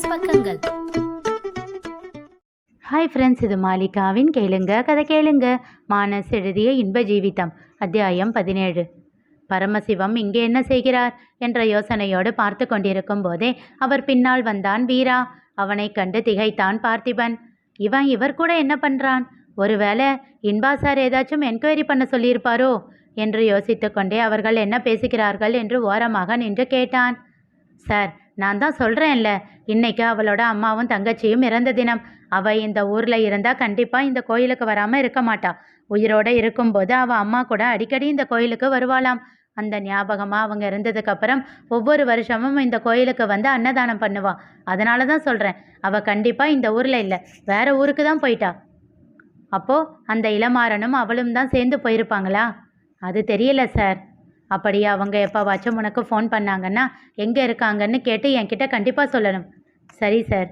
Plus பக்கங்கள். Hi friends இது மாலிகாவின் கேளுங்க கதை கேளுங்க. மானஸ் எழுதிய இன்ப ஜீவிதம் அத்தியாயம் பதினேழு. பரமசிவம் இங்கே என்ன செய்கிறார் என்ற யோசனையோடு பார்த்து கொண்டிருக்கும் போதே அவர் பின்னால் வந்தான் வீரா. அவனை கண்டு திகைத்தான் பார்த்திபன். இவன் இவர் கூட என்ன பண்றான்? ஒருவேளை இன்பா சார் ஏதாச்சும் என்கொயரி பண்ண சொல்லியிருப்பாரோ? என்று யோசித்துக்கொண்டே அவர்கள் என்ன பேசுகிறார்கள் என்று ஓரமாக நின்று கேட்டான். சார் நான் தான் சொல்கிறேன்ல இன்னைக்கு அவளோட அம்மாவும் தங்கச்சியும் இறந்த தினம். அவள் இந்த ஊரில் இருந்தால் கண்டிப்பாக இந்த கோயிலுக்கு வராமல் இருக்க மாட்டா. உயிரோட இருக்கும்போது அவள் அம்மா கூட அடிக்கடி இந்த கோயிலுக்கு வருவாளாம். அந்த ஞாபகமாக அவங்க இருந்ததுக்கப்புறம் ஒவ்வொரு வருஷமும் இந்த கோயிலுக்கு வந்து அன்னதானம் பண்ணுவாள் அதனால தான் சொல்கிறேன் அவள் கண்டிப்பாக இந்த ஊரில் இல்லை வேற ஊருக்கு தான் போயிட்டா. அப்போது அந்த இளமாறனும் அவளும் தான் சேர்ந்து போயிருப்பாங்களா? அது தெரியல சார். அப்படி அவங்க எப்போவாச்சும் உனக்கு ஃபோன் பண்ணாங்கன்னா எங்கே இருக்காங்கன்னு கேட்டு என்கிட்ட கண்டிப்பாக சொல்லணும். சரி சார்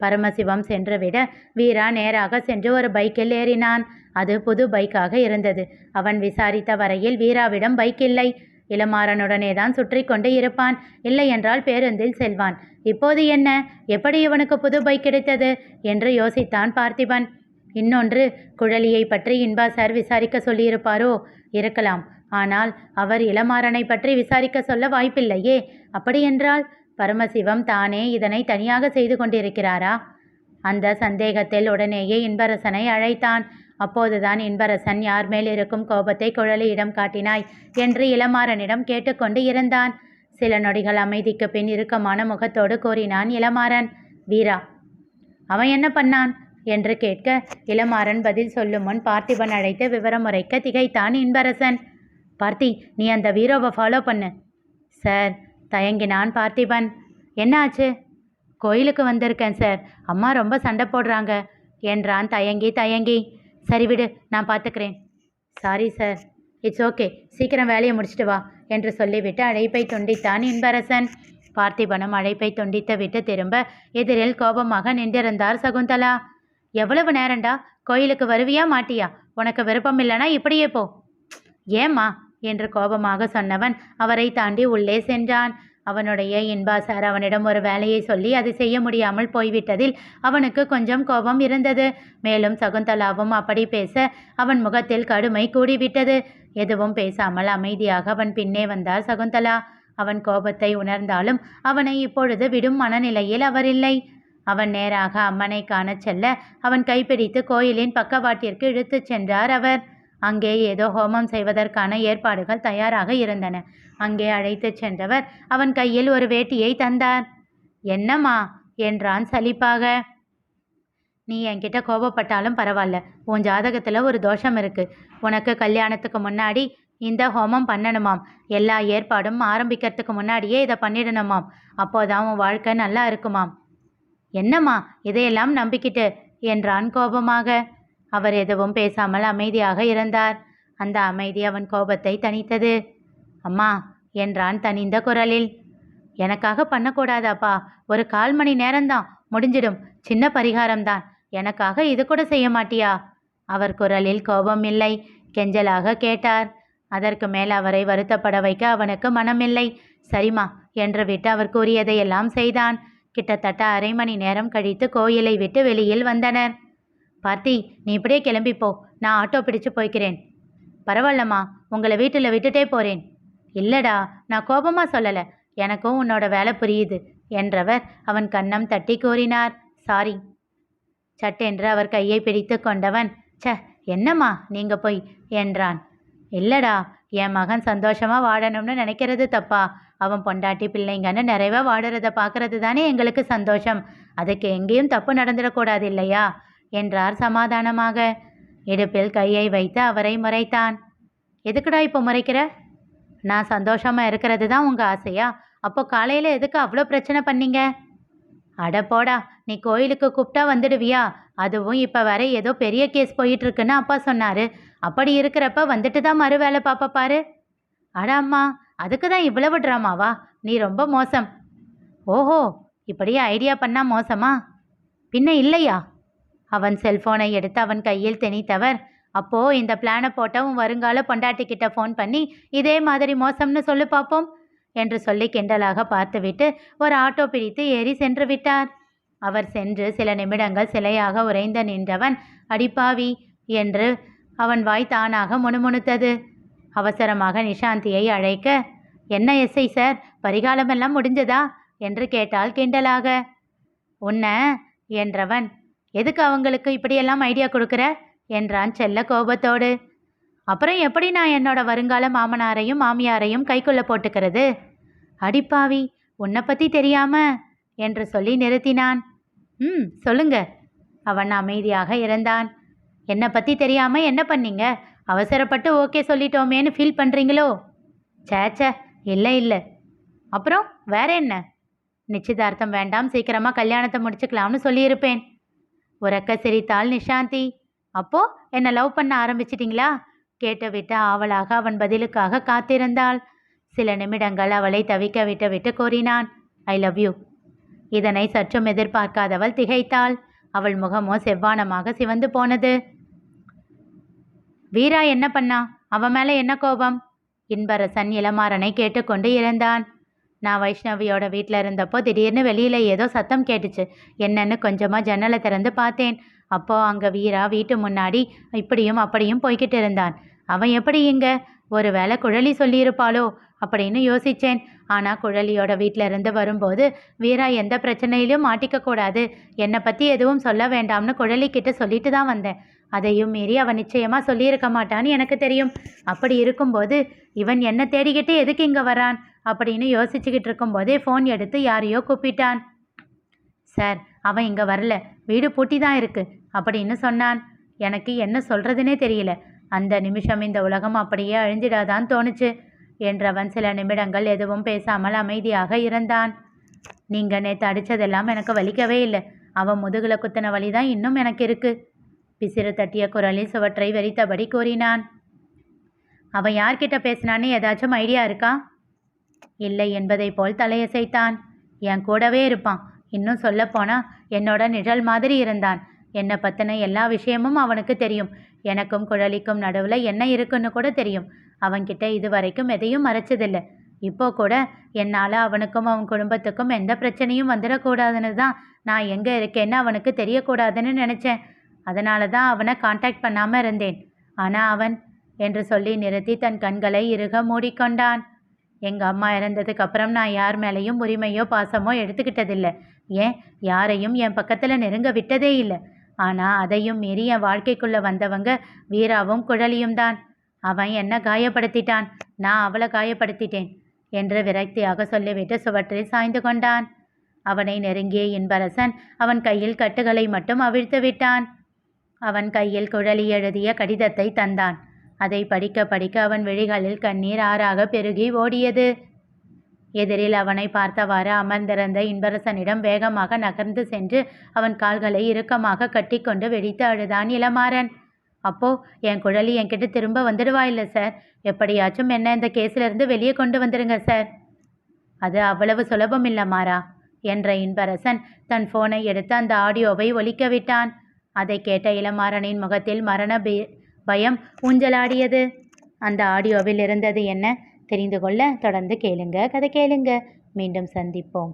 பரமசிவம் சென்று விட வீரா நேராக சென்று ஒரு பைக்கில் ஏறினான். அது புது பைக்காக இருந்தது. அவன் விசாரித்த வரையில் வீராவிடம் பைக் இல்லை. இளமாறனுடனே தான் சுற்றி கொண்டு இருப்பான். இல்லை என்றால் பேருந்தில் செல்வான். இப்போது என்ன? எப்படி இவனுக்கு புது பைக் கிடைத்தது? என்று யோசித்தான் பார்த்திபன். இன்னொன்று குழலியை பற்றி இன்பா சார் விசாரிக்க சொல்லியிருப்பாரோ? இருக்கலாம். ஆனால் அவர் இளமாறனை பற்றி விசாரிக்க சொல்ல வாய்ப்பில்லையே. அப்படியென்றால் பரமசிவம் தானே இதனை தனியாக செய்து கொண்டிருக்கிறாரா? அந்த சந்தேகத்தில் உடனேயே இன்பரசனை அழைத்தான். அப்போதுதான் இன்பரசன் யார் மேல் இருக்கும் கோபத்தை குழலியிடம் காட்டினாய்? என்று இளமாறனிடம் கேட்டுக்கொண்டு இருந்தான். சில நொடிகள் அமைதிக்கு பின் இறுக்கமான முகத்தோடு கூறினான் இளமாறன் வீரா அவன் என்ன பண்ணான்? என்று கேட்க இளமாறன் பதில் சொல்லும் முன் பார்த்திபன் அழைத்து விவரமுறைக்க திகைத்தான் இன்பரசன். பார்த்தி நீ அந்த வீரோவை ஃபாலோ பண்ணு. சார் தயங்கினான் பார்த்திபன். என்ன ஆச்சு? கோயிலுக்கு வந்திருக்கேன் சார். அம்மா ரொம்ப சண்டை போடுறாங்க. என்றான் தயங்கி தயங்கி. சரி விடு நான் பார்த்துக்கிறேன். சாரி சார் இட்ஸ் ஓகே சீக்கிரம் வேலையை முடிச்சிட்டு வா என்று சொல்லிவிட்டு அழைப்பை துண்டித்தான் இன்பரசன். பார்த்திபனும் அழைப்பை துண்டித்து விட்டு திரும்ப எதிரில் கோபமாக நின்றிருந்தார் சகுந்தலா. எவ்வளவு நேரம்டா? கோயிலுக்கு வருவியா மாட்டியா? உனக்கு விருப்பம் இல்லைனா இப்படியே போ. ஏம்மா என்று கோபமாக சொன்னவன் அவரை தாண்டி உள்ளே சென்றான். அவனுடைய இன்பா சார் அவனிடம் ஒரு வேலையை சொல்லி அதை செய்ய முடியாமல் போய்விட்டதில் அவனுக்கு கொஞ்சம் கோபம் இருந்தது. மேலும் சகுந்தலாவும் அப்படி பேச அவன் முகத்தில் கடுமை கூடிவிட்டது. எதுவும் பேசாமல் அமைதியாக அவன் பின்னே வந்தார் சகுந்தலா. அவன் கோபத்தை உணர்ந்தாலும் அவனை இப்பொழுது விடும் மனநிலையில் அவர் இல்லை. அவன் நேராக அம்மனை காணச் செல்ல அவன் கைப்பிடித்து கோயிலின் பக்கவாட்டிற்கு இழுத்துச் சென்றார் அவர். அங்கே ஏதோ ஹோமம் செய்வதற்கான ஏற்பாடுகள் தயாராக இருந்தன. அங்கே அழைத்துச் சென்றவர் அவன் கையில் ஒரு வேட்டியை தந்தார் என்னம்மா? என்றான் சலிப்பாக. நீ என்கிட்ட கோபப்பட்டாலும் பரவாயில்ல உன் ஜாதகத்தில் ஒரு தோஷம் இருக்கு. உனக்கு கல்யாணத்துக்கு முன்னாடி இந்த ஹோமம் பண்ணணுமாம். எல்லா ஏற்பாடும் ஆரம்பிக்கிறதுக்கு முன்னாடியே இதை பண்ணிடணுமாம். அப்போதான் உன் வாழ்க்கை நல்லா இருக்குமாம். என்னம்மா? இதையெல்லாம் நம்பிக்கிட்டு? என்றான் கோபமாக. அவர் எதுவும் பேசாமல் அமைதியாக இருந்தார். அந்த அமைதி அவன் கோபத்தை தணித்தது. அம்மா என்றான் தனிந்த குரலில். எனக்காக பண்ணக்கூடாதாப்பா. ஒரு கால் மணி நேரம்தான். முடிஞ்சிடும். சின்ன பரிகாரம்தான். எனக்காக இது கூட செய்ய மாட்டியா? அவர் குரலில் கோபம் இல்லை. கெஞ்சலாக கேட்டார். அதற்கு மேல் அவரை வருத்தப்பட வைக்க அவனுக்கு மனமில்லை. சரிம்மா என்று விட்டு அவர் கூறியதையெல்லாம் செய்தான். கிட்டத்தட்ட அரை மணி நேரம் கழித்து கோயிலை விட்டு வெளியில் வந்தனர். பார்த்தி நீ இப்படியே கிளம்பிப்போ நான் ஆட்டோ பிடிச்சு போய்க்கிறேன். பரவாயில்லம்மா உங்களை வீட்டில் விட்டுட்டே போகிறேன் இல்லடா நான் கோபமாக சொல்லலை. எனக்கும் உன்னோட வேலை புரியுது என்றவர் அவன் கண்ணம் தட்டி கூறினார். சாரி சட்டென்று அவர் கையை பிடித்து கொண்டவன் ச்ச என்னம்மா நீங்க போய்? என்றான். இல்லடா என் மகன் சந்தோஷமா வாடணும்னு நினைக்கிறது தப்பா? அவன் பொண்டாட்டி பிள்ளைங்கன்னு நிறைவா வாடுறத பார்க்கறது தானே எங்களுக்கு சந்தோஷம். அதுக்கு எங்கேயும் தப்பு நடந்துடக்கூடாது இல்லையா? என்றார் சமாதானமாக. இடுப்பில் கையை வைத்து அவரை முறைத்தான். எதுக்குடா இப்போ முறைக்கிற? நான் சந்தோஷமா இருக்கிறது தான் உங்க ஆசையா? அப்போ காலையில எதுக்கு அவ்வளோ பிரச்சனை பண்ணீங்க? அட போடா நீ கோயிலுக்கு கூப்பிட்டா வந்துடுவியா? அதுவும் இப்போ வர ஏதோ பெரிய கேஸ் போயிட்டு இருக்குன்னு அப்பா சொன்னாரு. அப்படி இருக்கிறப்ப வந்துட்டு தான் மறு வேலை பாப்பா பாரு. அட அம்மா அதுக்கு தான் இவ்வளவு ட்ராமாவா நீ ரொம்ப மோசம். ஓஹோ இப்படியே ஐடியா பண்ணா மோசமா? பின்ன இல்லையா? அவன் செல்போனை எடுத்து அவன் கையில் திணித்தவர். அப்போ இந்த பிளானை போட்ட உன் வருங்கால பொண்டாட்டிக்கிட்ட ஃபோன் பண்ணி இதே மாதிரி மோசம்னு சொல்லு பார்ப்போம் என்று சொல்லி கிண்டலாக பார்த்துவிட்டு ஒரு ஆட்டோ பிடித்து ஏறி சென்று விட்டார். அவர் சென்று சில நிமிடங்கள் சிலையாக உறைந்த நின்றவன் அடிப்பாவி என்று அவன் வாய் தானாக முணுமுணுத்தது. அவசரமாக நிஷாந்தியை அழைக்க என்ன எஸ்ஐ சார் பரிகாலமெல்லாம் முடிஞ்சதா? என்று கேட்டால் கிண்டலாக. உன்ன என்றவன் எதுக்கு அவங்களுக்கு இப்படியெல்லாம் ஐடியா கொடுக்குற? என்றான் செல்ல கோபத்தோடு. அப்புறம் எப்படி நான் என்னோட வருங்கால மாமனாரையும் மாமியாரையும் கைக்குள்ள போட்டுக்கிறது? அடிப்பாவி உன்னை பற்றி தெரியாம? என்று சொல்லி நிறுத்தினான். ம் சொல்லுங்க. அவன் அமைதியாக இருந்தான் என்னை பற்றி தெரியாம என்ன பண்ணீங்க? அவசரப்பட்டு ஓகே சொல்லிட்டோமேன்னு ஃபீல் பண்ணுறீங்களோ சேச்ச இல்லை இல்லை. அப்புறம் வேற என்ன? நிச்சயதார்த்தம் வேண்டாம் சீக்கிரமாக கல்யாணத்தை முடிச்சுக்கலாம்னு சொல்லியிருப்பேன். உறக்க சிரித்தாள் நிஷாந்தி. அப்போ என்னை லவ் பண்ண ஆரம்பிச்சிட்டிங்களா? கேட்டுவிட்டு ஆவலாக அவன் பதிலுக்காக காத்திருந்தாள். சில நிமிடங்கள் அவளை தவிக்க விட்டு விட்டு கூறினான் ஐ லவ் யூ. இதனை சற்றும் எதிர்பார்க்காதவள் திகைத்தாள். அவள் முகமோ செவ்வானமாக சிவந்து போனது. வீரா என்ன பண்ணா? அவன் மேலே என்ன கோபம்? இன்பரசன் இளமாறனை கேட்டுக்கொண்டு இருந்தான் நான் வைஷ்ணவியோட வீட்டில் இருந்தப்போ திடீர்னு வெளியில் ஏதோ சத்தம் கேட்டுச்சு. என்னன்னு கொஞ்சமாக ஜன்னலை திறந்து பார்த்தேன். அப்போது அங்கே வீரா வீட்டு முன்னாடி இப்படியும் அப்படியும் போய்கிட்டு இருந்தான். அவன் எப்படி இங்கே? ஒரு வேளை குழலி சொல்லியிருப்பாளோ? அப்படின்னு யோசித்தேன் ஆனால் குழலியோட வீட்டில் இருந்து வரும்போது வீரா எந்த பிரச்சனையிலும் மாட்டிக்க கூடாது. என்னை பற்றி எதுவும் சொல்ல வேண்டாம்னு குழலிக்கிட்ட சொல்லிட்டு தான் வந்தேன். அதையும் மீறி அவன் நிச்சயமாக சொல்லியிருக்க மாட்டான்னு எனக்கு தெரியும். அப்படி இருக்கும்போது இவன் என்ன தேடிக்கிட்டு எதுக்கு இங்கே வரான்? அப்படின்னு யோசிச்சுக்கிட்டு இருக்கும்போதே ஃபோன் எடுத்து யாரையோ கூப்பிட்டான். சார் அவன் இங்கே வரல. வீடு பூட்டி தான் இருக்கு அப்படின்னு சொன்னான். எனக்கு என்ன சொல்கிறதுனே தெரியல. அந்த நிமிஷம் இந்த உலகம் அப்படியே அழிஞ்சிடாதான் தோணுச்சு என்றவன் சில நிமிடங்கள் எதுவும் பேசாமல் அமைதியாக இருந்தான். நீங்கள் நேற்று அடித்ததெல்லாம் எனக்கு வலிக்கவே இல்லை. அவன் முதுகில் குத்தின வலி தான் இன்னும் எனக்கு இருக்கு பிசிறு தட்டிய குரலில் சுவற்றை வெறித்தபடி கூறினான். அவன் யார்கிட்ட பேசினான்னு ஏதாச்சும் ஐடியா இருக்கா? இல்லை என்பதைப் போல் தலையசைத்தான். என் கூடவே இருப்பான். இன்னும் சொல்லப்போனா என்னோட நிழல் மாதிரி இருந்தான். என்னை பற்றின எல்லா விஷயமும் அவனுக்கு தெரியும். எனக்கும் குழலிக்கும் நடுவில் என்ன இருக்குன்னு கூட தெரியும். அவன்கிட்ட இது வரைக்கும் எதையும் மறைச்சதில்லை. இப்போ கூட என்னால் அவனுக்கும் அவன் குடும்பத்துக்கும் எந்த பிரச்சனையும் வந்துடக்கூடாதுன்னு தான் நான் எங்கே இருக்கேன்னு அவனுக்கு தெரியக்கூடாதுன்னு நினச்சேன். அதனால தான் அவனை காண்டாக்ட் பண்ணாமல் இருந்தேன். ஆனால் அவன் என்று சொல்லி நிறுத்தி தன் கண்களை இறுக மூடிக்கொண்டான். எங்கள் அம்மா இறந்ததுக்கு அப்புறம் நான் யார் மேலேயும் உரிமையோ பாசமோ எடுத்துக்கிட்டதில்லை. ஏன்? யாரையும் என் பக்கத்தில் நெருங்க விட்டதே இல்லை. ஆனால் அதையும் மீறி என் வாழ்க்கைக்குள்ளே வந்தவங்க வீராவும் குழலியும் தான். அவன் என்ன காயப்படுத்திட்டான்? நான் அவளை காயப்படுத்திட்டேன் என்று விரக்தியாக சொல்லிவிட்டு சுவற்றில் சாய்ந்து கொண்டான். அவனை நெருங்கிய இன்பரசன் அவன் கையில் கட்டுகளை மட்டும் அவிழ்த்து விட்டான். அவன் கையில் குழலி எழுதிய கடிதத்தை தந்தான். அதை படிக்க படிக்க அவன் விழிகளில் கண்ணீர் ஆறாக பெருகி ஓடியது. எதிரில் அவனை பார்த்தவாறு அமர்ந்திருந்த இன்பரசனிடம் வேகமாக நகர்ந்து சென்று அவன் கால்களை இறுக்கமாக கட்டிக்கொண்டு வெடித்து அழுதான் இளமாறன். அப்போ என் குழலி என்கிட்ட திரும்ப வந்துடுவா இல்லை சார்? எப்படியாச்சும் என்ன இந்த கேஸிலிருந்து வெளியே கொண்டு வந்துடுங்க சார். அது அவ்வளவு சுலபம் இல்ல மாறா என்ற இன்பரசன் தன் போனை எடுத்து அந்த ஆடியோவை ஒலிக்க விட்டான். அதை கேட்ட இளமாறனின் முகத்தில் மரண பீ பயம் ஊஞ்சலாடியது. அந்த ஆடியோவில் இருந்தது என்ன? தெரிந்து கொள்ள தொடர்ந்து கேளுங்க. கதை கேளுங்க. மீண்டும் சந்திப்போம்.